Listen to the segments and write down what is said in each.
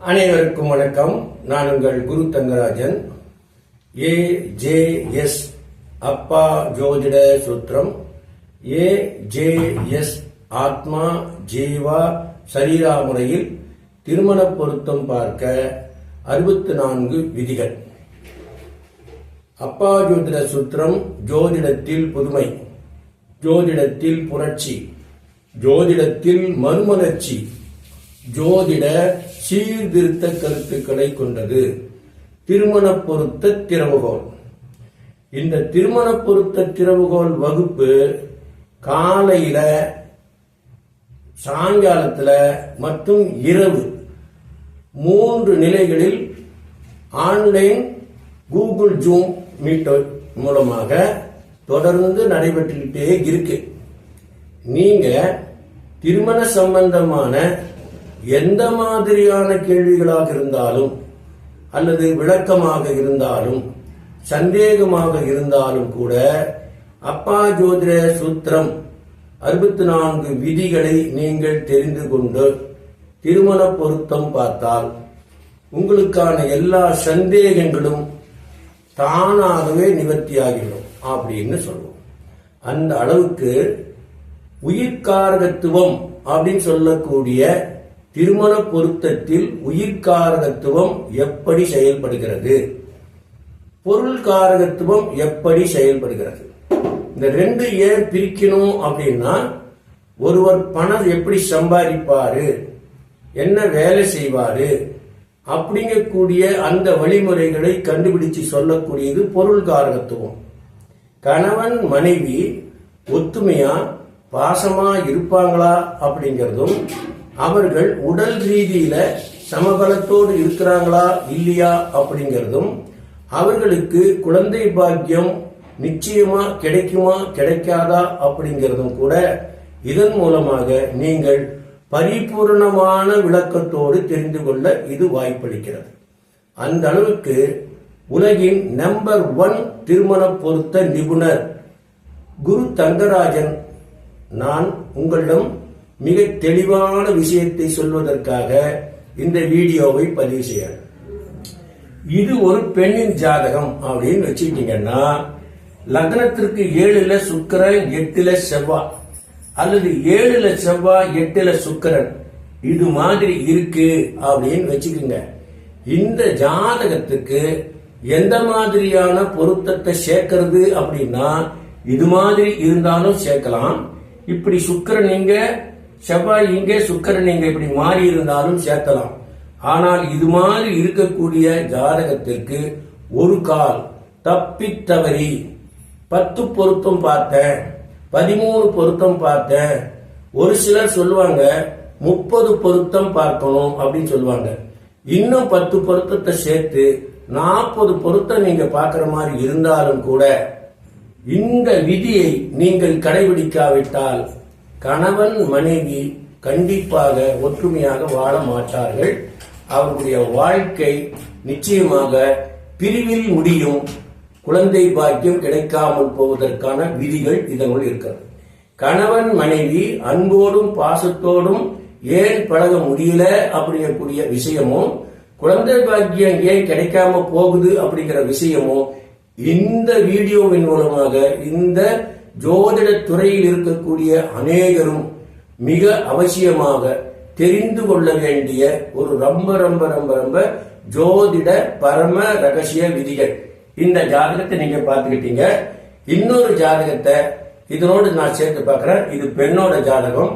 அனைவருக்கும் வணக்கம். நான் உங்கள் Guru Thangarajan. A J S அப்பா ஜோதிட சூத்திரம். ஏ ஜே எஸ் ஆத்மா ஜீவா சரீரா முறையில் திருமண பொருத்தம் பார்க்க அறுபத்தி நான்கு விதிகள். அப்பா ஜோதிட சூத்திரம் ஜோதிடத்தில் புதுமை ஜோதிடத்தில் புரட்சி ஜோதிடத்தில் மறுமலர்ச்சி ஜோதிட சீர்திருத்த கருத்துக்களை கொண்டது. திருமண பொருத்த திறவுகோல் இந்த திருமண பொருத்த திறவுகோல் வகுப்பு காலையில சாயங்காலத்துல மற்றும் இரவு மூன்று நிலைகளில் ஆன்லைன் கூகுள் ஜூம் மீட் மூலமாக தொடர்ந்து நடைபெற்றுக்கிட்டே இருக்கு. நீங்க திருமண சம்பந்தமான எந்த மாதிரியான கேள்விகளாக இருந்தாலும் அல்லது விளக்கமாக இருந்தாலும் சந்தேகமாக இருந்தாலும் கூட அப்பா ஜோதிட சூத்திரம் அறுபத்தி நான்கு விதிகளை நீங்கள் தெரிந்து கொண்டு திருமண பொருத்தம் பார்த்தால் உங்களுக்கான எல்லா சந்தேகங்களும் தானாகவே நிவர்த்தியாகிவிடும் அப்படின்னு சொல்லுவோம் அந்த அளவுக்கு உயிர்காரகத்துவம் அப்படின்னு சொல்லக்கூடிய திருமண பொருத்தத்தில் உயிர்காரகத்துவம் எப்படி செயல்படுகிறது? பொருள் காரகத்துவம் எப்படி செயல்படுகிறது? இந்த ரெண்டு ஏன் பிரிக்கணும் அப்படின்னா ஒருவர் பணம் எப்படி சம்பாதிப்பாரு? என்ன வேலை செய்வாரு? அப்படிங்கக்கூடிய அந்த வழிமுறைகளை கண்டுபிடிச்சு சொல்லக்கூடியது பொருள் காரகத்துவம். கணவன் மனைவி ஒத்துமையா பாசமா இருப்பாங்களா அப்படிங்கிறதும் அவர்கள் உடல் ரீதியில சமபலத்தோடு இருக்கிறாங்களா இல்லையா அப்படிங்கிறதும் அவர்களுக்கு குழந்தை பாக்கியம் நிச்சயமா கிடைக்குமா கிடைக்காதா அப்படிங்கிறதும் கூட இதன் மூலமாக நீங்கள் பரிபூர்ணமான விளக்கத்தோடு தெரிந்து கொள்ள இது வாய்ப்பளிக்கிறது. அந்த அளவுக்கு உலகின் நம்பர் ஒன் திருமண பொருத்த நிபுணர் குரு தங்கராஜன் நான் உங்களிடம் மிக தெளிவான விஷயத்தை சொல்வதற்காக இந்த வீடியோவை பதிவு செய்யறேன். இது ஒரு பெண்ணின் ஜாதகம் அப்படின்னு வச்சுக்கிட்டீங்கன்னா லக்னத்திற்கு ஏழுல சுக்கரன் எட்டுல செவ்வாய் அல்லது ஏழுல செவ்வாய் எட்டுல சுக்கரன். இது மாதிரி இருக்கு அப்படின்னு வச்சுக்கோங்க. இந்த ஜாதகத்துக்கு எந்த மாதிரியான பொருத்தத்தை சேர்க்கிறது அப்படின்னா இது மாதிரி இருந்தாலும் சேர்க்கலாம். இப்படி சுக்கரன் இங்க செவ்வாய் இங்கே சுக்கரன் இங்கே இப்படி மாறி இருந்தாலும் சேர்க்கலாம். ஆனால் இது மாதிரி இருக்கக்கூடிய ஜாதகத்திற்கு ஒரு கால் தப்பித் தவறி பத்து பொருத்தம் பார்த்தேன் பதிமூணு பொருத்தம் பார்த்தேன் ஒரு சிலர் சொல்லுவாங்க முப்பது பொருத்தம் பார்க்கணும் அப்படின்னு சொல்லுவாங்க. இன்னும் பத்து பொருத்தத்தை சேர்த்து நாற்பது பொருத்தம் நீங்க பார்க்கிற மாதிரி இருந்தாலும் கூட இந்த விதியை நீங்கள் கடைபிடிக்காவிட்டால் கணவன் மனைவி கண்டிப்பாக ஒற்றுமையாக வாழ மாட்டார்கள். அவருடைய வாழ்க்கை நிச்சயமாக பிரிவில் முடியும். குழந்தை பாக்கியம் கிடைக்காமல் போவதற்கான விதிகள் இதனுள் இருக்கிறது. கணவன் மனைவி அன்போடும் பாசத்தோடும் ஏன் பழக முடியல அப்படிங்கக்கூடிய விஷயமும் குழந்தை பாக்கியம் ஏன் கிடைக்காம போகுது அப்படிங்கிற விஷயமும் இந்த வீடியோவின் மூலமாக இந்த ஜோதிட துறையில் இருக்கக்கூடிய அநேகரும் மிக அவசியமாக தெரிந்து கொள்ள வேண்டிய ஒரு ரொம்ப ரொம்ப ரொம்ப ரொம்ப ஜோதிட பரம ரகசிய விதிகள். இந்த ஜாதகத்தை நீங்க பார்த்துக்கிட்டீங்க. இன்னொரு ஜாதகத்தை இதனோடு நான் சேர்த்து பார்க்கிறேன். இது பெண்ணோட ஜாதகம்.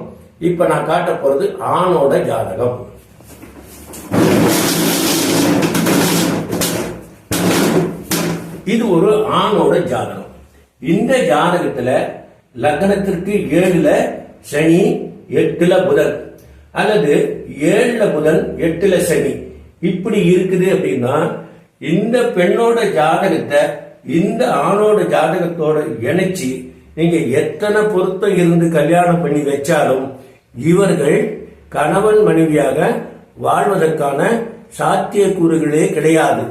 இப்ப நான் காட்ட போறது ஆணோட ஜாதகம். இது ஒரு ஆணோட ஜாதகம். இந்த ஜாதகத்துல லக்னத்திற்கு ஏழுல சனி எட்டுல புதன். அல்லது ஏழுல புதன் எட்டுல சனி. இப்படி இருக்குது அப்படின்னா இந்த பெண்ணோட ஜாதகத்தை இந்த ஆணோட ஜாதகத்தோட இணைச்சு நீங்க எத்தனை பொருத்தம் இருந்து கல்யாணம் பண்ணி வச்சாலும் இவர்கள் கணவன் மனைவியாக வாழ்வதற்கான சாத்தியக்கூறுகளே கிடையாது.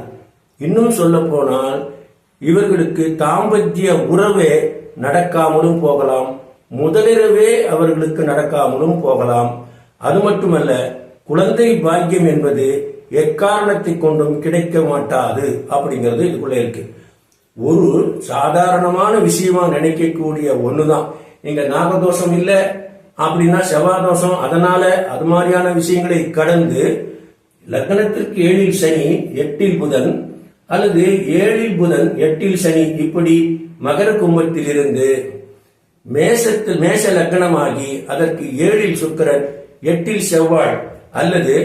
இன்னும் சொல்ல போனால் இவர்களுக்கு தாம்பத்திய உறவே நடக்காமலும் போகலாம். முதலிரவே அவர்களுக்கு நடக்காமலும் போகலாம். அது மட்டுமல்ல குழந்தை பாக்கியம் என்பது எக்காரணத்தை கொண்டும் கிடைக்க மாட்டாது அப்படிங்கிறது இதுக்குள்ள இருக்கு. ஒரு சாதாரணமான விஷயமா நினைக்கக்கூடிய ஒண்ணுதான். நீங்க நாகதோஷம் இல்லை அப்படின்னா செவ்வாதோஷம். அதனால அது மாதிரியான விஷயங்களை கடந்து லக்னத்திற்கு ஏழில் சனி எட்டில் புதன் அல்லது ஏழில் புதன் எட்டில் சனி இப்படி மகர கும்பத்தில் இருந்து மேசத்தில் மேச லக்னமாகி அதற்கு ஏழில் சுக்கிரன் எட்டில் செவ்வாய் அல்லது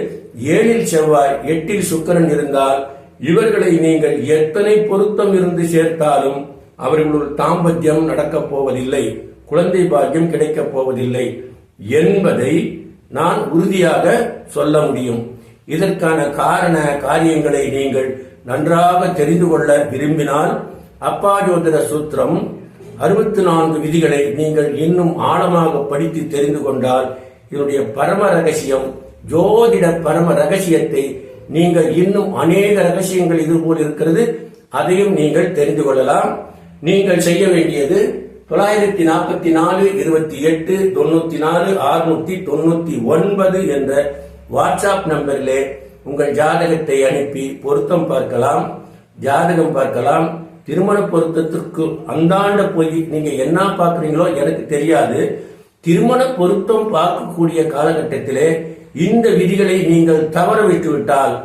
ஏழில் செவ்வாய் எட்டில் சுக்கிரன் இருந்தால் இவர்களை நீங்கள் எத்தனை பொருத்தம் இருந்து சேர்த்தாலும் அவர்களுள் தாம்பத்தியம் நடக்கப் போவதில்லை குழந்தை பாக்கியம் கிடைக்கப் போவதில்லை என்பதை நான் உறுதியாக சொல்ல முடியும். இதற்கான காரண காரியங்களை நீங்கள் நன்றாக தெரிந்து கொள்ள விரும்பினால் அப்பா ஜோதிட சூத்திரம் அறுபத்தி நான்கு விதிகளை நீங்கள் இன்னும் ஆழமாக படித்து தெரிந்து கொண்டால் இதனுடைய பரம ரகசியம் ஜோதிட பரம ரகசியத்தை நீங்கள் இன்னும் அநேக ரகசியங்கள் இதுபோல் இருக்கிறது அதையும் நீங்கள் தெரிந்து கொள்ளலாம். நீங்கள் செய்ய வேண்டியது தொள்ளாயிரத்தி நாற்பத்தி நாலு இருபத்தி எட்டு தொண்ணூத்தி நாலு அறுநூத்தி தொண்ணூத்தி ஒன்பது என்ற வாட்ஸ்அப் நம்பரிலே உங்கள் ஜாதகத்தை அனுப்பி பொருத்தம் பார்க்கலாம். ஜாதகம் பார்க்கலாம். திருமண பொருத்தத்திற்கு அந்தாண்ட போய் நீங்க என்ன பார்க்குறீங்களோ எனக்கு தெரியாது. திருமண பொருத்தம் பார்க்கக்கூடிய காலகட்டத்திலே இந்த விதிகளை நீங்கள் தவற விட்டுவிட்டால்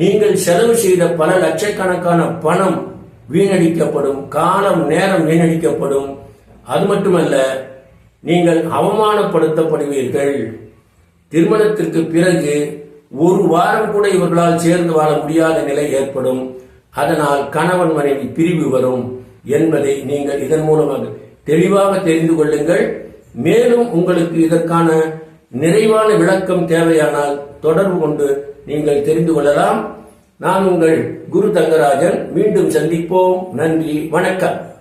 நீங்கள் செலவு செய்த பல லட்சக்கணக்கான பணம் வீணடிக்கப்படும் காலம் நேரம் வீணடிக்கப்படும். அது மட்டுமல்ல நீங்கள் அவமானப்படுத்தப்படுவீர்கள். திருமணத்திற்கு பிறகு ஒரு வாரம் கூட இவர்களால் சேர்ந்து வாழ முடியாத நிலை ஏற்படும். அதனால் கணவன் மனைவி பிரிவு வரும் என்பதை நீங்கள் இதன் மூலமாக தெளிவாக தெரிந்து கொள்ளுங்கள். மேலும் உங்களுக்கு இதற்கான நிறைவான விளக்கம் தேவையானால் தொடர்பு கொண்டு நீங்கள் தெரிந்து கொள்ளலாம். நான் உங்கள் குரு தங்கராஜன். மீண்டும் சந்திப்போம். நன்றி. வணக்கம்.